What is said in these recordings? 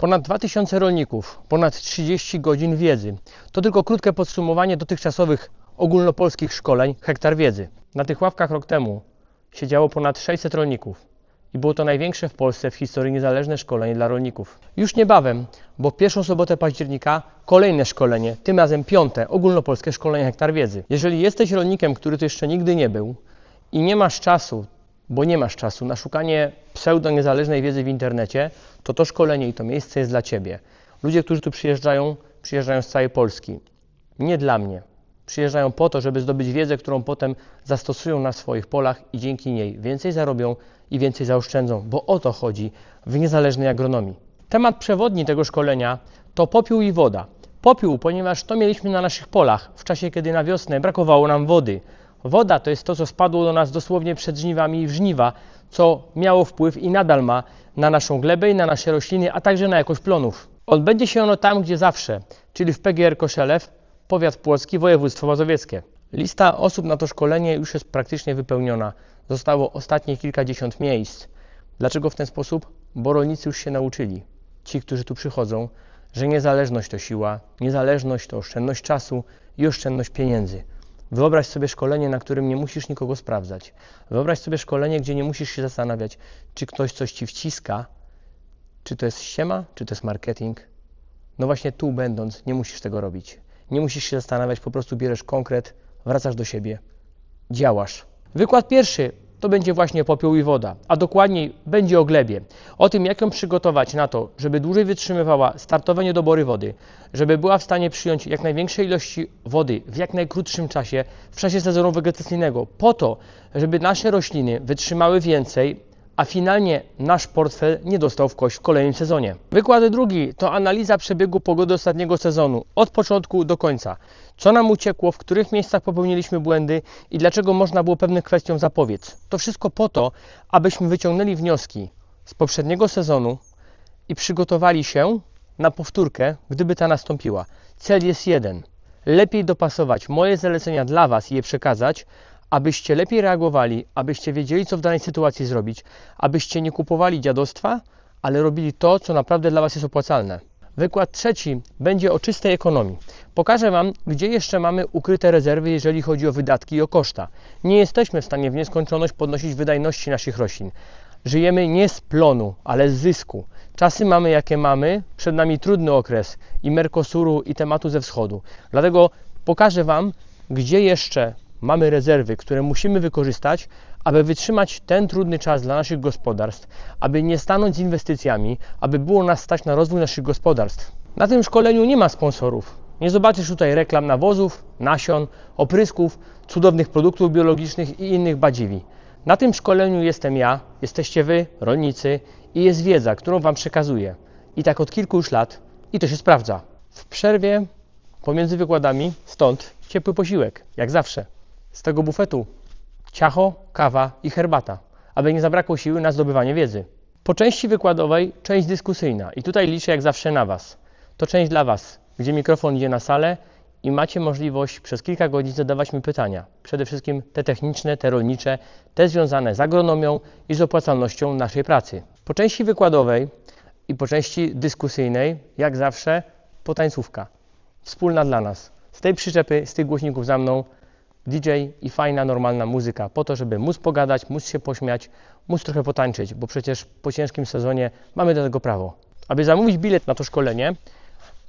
Ponad 2000 rolników, ponad 30 godzin wiedzy. To tylko krótkie podsumowanie dotychczasowych ogólnopolskich szkoleń Hektar Wiedzy. Na tych ławkach rok temu siedziało ponad 600 rolników i było to największe w Polsce w historii niezależne szkolenie dla rolników. Już niebawem, bo w pierwszą sobotę października kolejne szkolenie, tym razem piąte ogólnopolskie szkolenie Hektar Wiedzy. Jeżeli jesteś rolnikiem, który tu jeszcze nigdy nie był i nie masz czasu, bo nie masz czasu na szukanie pseudo-niezależnej wiedzy w internecie, to to szkolenie i to miejsce jest dla Ciebie. Ludzie, którzy tu przyjeżdżają, przyjeżdżają z całej Polski. Nie dla mnie. Przyjeżdżają po to, żeby zdobyć wiedzę, którą potem zastosują na swoich polach i dzięki niej więcej zarobią i więcej zaoszczędzą, bo o to chodzi w niezależnej agronomii. Temat przewodni tego szkolenia to popiół i woda. Popiół, ponieważ to mieliśmy na naszych polach w czasie, kiedy na wiosnę brakowało nam wody. Woda to jest to, co spadło do nas dosłownie przed żniwami i w żniwa, co miało wpływ i nadal ma na naszą glebę i na nasze rośliny, a także na jakość plonów. Odbędzie się ono tam, gdzie zawsze, czyli w PGR Koszelew, powiat płocki, województwo mazowieckie. Lista osób na to szkolenie już jest praktycznie wypełniona. Zostało ostatnie kilkadziesiąt miejsc. Dlaczego w ten sposób? Bo rolnicy już się nauczyli. Ci, którzy tu przychodzą, że niezależność to siła, niezależność to oszczędność czasu i oszczędność pieniędzy. Wyobraź sobie szkolenie, na którym nie musisz nikogo sprawdzać. Wyobraź sobie szkolenie, gdzie nie musisz się zastanawiać, czy ktoś coś ci wciska, czy to jest ściema, czy to jest marketing. No właśnie tu będąc, nie musisz tego robić. Nie musisz się zastanawiać, po prostu bierzesz konkret, wracasz do siebie, działasz. Wykład pierwszy to będzie właśnie popiół i woda, a dokładniej będzie o glebie. O tym, jak ją przygotować na to, żeby dłużej wytrzymywała startowe niedobory wody, żeby była w stanie przyjąć jak największej ilości wody w jak najkrótszym czasie, w czasie sezonu wegetacyjnego, po to, żeby nasze rośliny wytrzymały więcej, a finalnie nasz portfel nie dostał w kość w kolejnym sezonie. Wykład drugi to analiza przebiegu pogody ostatniego sezonu, od początku do końca. Co nam uciekło, w których miejscach popełniliśmy błędy i dlaczego można było pewnym kwestiom zapobiec. To wszystko po to, abyśmy wyciągnęli wnioski z poprzedniego sezonu i przygotowali się na powtórkę, gdyby ta nastąpiła. Cel jest jeden. Lepiej dopasować moje zalecenia dla Was i je przekazać, abyście lepiej reagowali, abyście wiedzieli, co w danej sytuacji zrobić, abyście nie kupowali dziadostwa, ale robili to, co naprawdę dla Was jest opłacalne. Wykład trzeci będzie o czystej ekonomii. Pokażę Wam, gdzie jeszcze mamy ukryte rezerwy, jeżeli chodzi o wydatki i o koszta. Nie jesteśmy w stanie w nieskończoność podnosić wydajności naszych roślin. Żyjemy nie z plonu, ale z zysku. Czasy mamy jakie mamy, przed nami trudny okres i Mercosuru i tematu ze wschodu. Dlatego pokażę Wam, gdzie jeszcze mamy rezerwy, które musimy wykorzystać, aby wytrzymać ten trudny czas dla naszych gospodarstw, aby nie stanąć z inwestycjami, aby było nas stać na rozwój naszych gospodarstw. Na tym szkoleniu nie ma sponsorów. Nie zobaczysz tutaj reklam nawozów, nasion, oprysków, cudownych produktów biologicznych i innych badziwi. Na tym szkoleniu jestem ja, jesteście wy, rolnicy i jest wiedza, którą wam przekazuję. I tak od kilku już lat i to się sprawdza. W przerwie pomiędzy wykładami stąd ciepły posiłek, jak zawsze. Z tego bufetu ciacho, kawa i herbata, aby nie zabrakło siły na zdobywanie wiedzy. Po części wykładowej część dyskusyjna i tutaj liczę jak zawsze na Was. To część dla Was, gdzie mikrofon idzie na salę i macie możliwość przez kilka godzin zadawać mi pytania. Przede wszystkim te techniczne, te rolnicze, te związane z agronomią i z opłacalnością naszej pracy. Po części wykładowej i po części dyskusyjnej, jak zawsze, potańcówka. Wspólna dla nas. Z tej przyczepy, z tych głośników za mną DJ i fajna, normalna muzyka, po to, żeby móc pogadać, móc się pośmiać, móc trochę potańczyć, bo przecież po ciężkim sezonie mamy do tego prawo. Aby zamówić bilet na to szkolenie,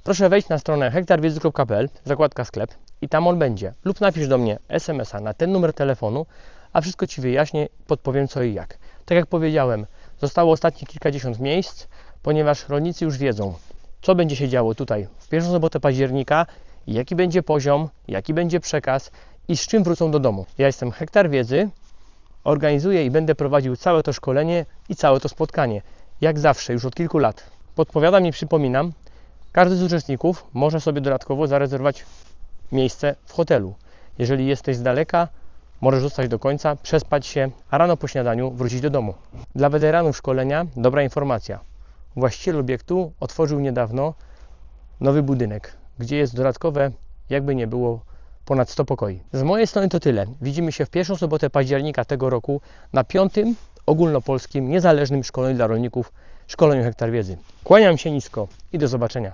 proszę wejść na stronę hektarwiedzy.pl, zakładka sklep i tam on będzie. Lub napisz do mnie SMS-a na ten numer telefonu, a wszystko Ci wyjaśnię, podpowiem co i jak. Tak jak powiedziałem, zostało ostatnie kilkadziesiąt miejsc, ponieważ rolnicy już wiedzą, co będzie się działo tutaj w pierwszą sobotę października, jaki będzie poziom, jaki będzie przekaz, i z czym wrócą do domu. Ja jestem Hektar Wiedzy, organizuję i będę prowadził całe to szkolenie i całe to spotkanie. Jak zawsze, już od kilku lat. Podpowiadam i przypominam, każdy z uczestników może sobie dodatkowo zarezerwować miejsce w hotelu. Jeżeli jesteś z daleka, możesz zostać do końca, przespać się, a rano po śniadaniu wrócić do domu. Dla weteranów szkolenia dobra informacja. Właściciel obiektu otworzył niedawno nowy budynek, gdzie jest dodatkowe, jakby nie było, ponad 100 pokoi. Z mojej strony to tyle. Widzimy się w pierwszą sobotę października tego roku na piątym ogólnopolskim niezależnym szkoleniu dla rolników szkoleniu Hektar Wiedzy. Kłaniam się nisko i do zobaczenia.